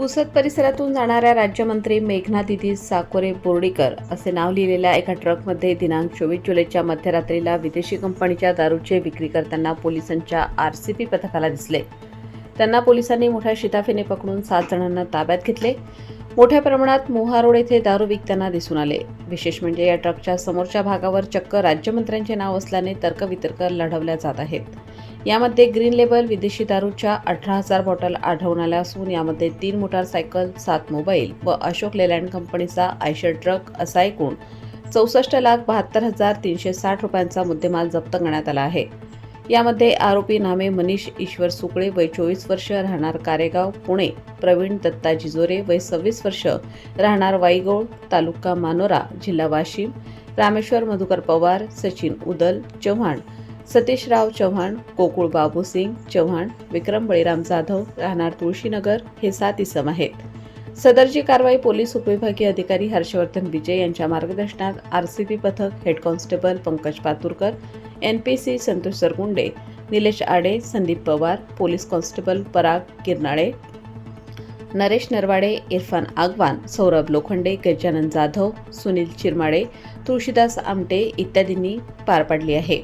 पुसद परिसरातून जाणाऱ्या राज्यमंत्री मेघना दिदी साकोरे बोर्डीकर असे नाव लिहिलेल्या एका ट्रकमध्ये दिनांक चोवीस जुलैच्या मध्यरात्रीला विदेशी कंपनीच्या दारूचे विक्री करताना पोलिसांच्या आरसीपी पथकाला दिसले. त्यांना पोलिसांनी मोठ्या शिताफीने पकडून सात जणांना ताब्यात घेतले. मोठ्या प्रमाणात मोहारोड येथे दारू विकताना दिसून आले. विशेष म्हणजे या ट्रकच्या समोरच्या भागावर चक्क राज्यमंत्र्यांचे नाव असल्याने तर्कवितर्क लढवल्या जात आहेत. यामध्ये ग्रीन लेबल विदेशी दारूच्या अठरा हजार बॉटल आढळून आल्या असून यामध्ये तीन मोटारसायकल सात मोबाईल व अशोक लेलँड कंपनीचा आयशर ट्रक असा एकूण चौसष्ट लाख बहात्तर हजार तीनशे साठ रुपयांचा मुद्देमाल जप्त करण्यात आला आहे. यामध्ये आरोपी नामे मनीष ईश्वर सुकळे वय चोवीस वर्ष राहणार कारेगाव पुणे. प्रवीण दत्ता जिजोरे वय सव्वीस वर्ष राहणार वाईगोळ तालुका मानोरा जिल्हा वाशिम. रामेश्वर मधुकर पवार सचिन उदल चव्हाण. सतीशराव चव्हाण गोकुळ बाबू सिंग चव्हाण विक्रम बळीराम जाधव राहणार तुळशीनगर हे सात इसम आहेत. सदरची कारवाई पोलीस उपविभागीय अधिकारी हर्षवर्धन विजय यांच्या मार्गदर्शनात आरसीबी पथक head constable Pankaj Paturkar N P C Santosh Sargunde Nilesh Aade Sandeep Pawar police constable Parag Kirnale Naresh Narwade Irfan Agwan Saurabh Lokhande Gajanan Jadhav Sunil Chirmade Tulshidas Amte इत्यादींनी पार पाडली आहे.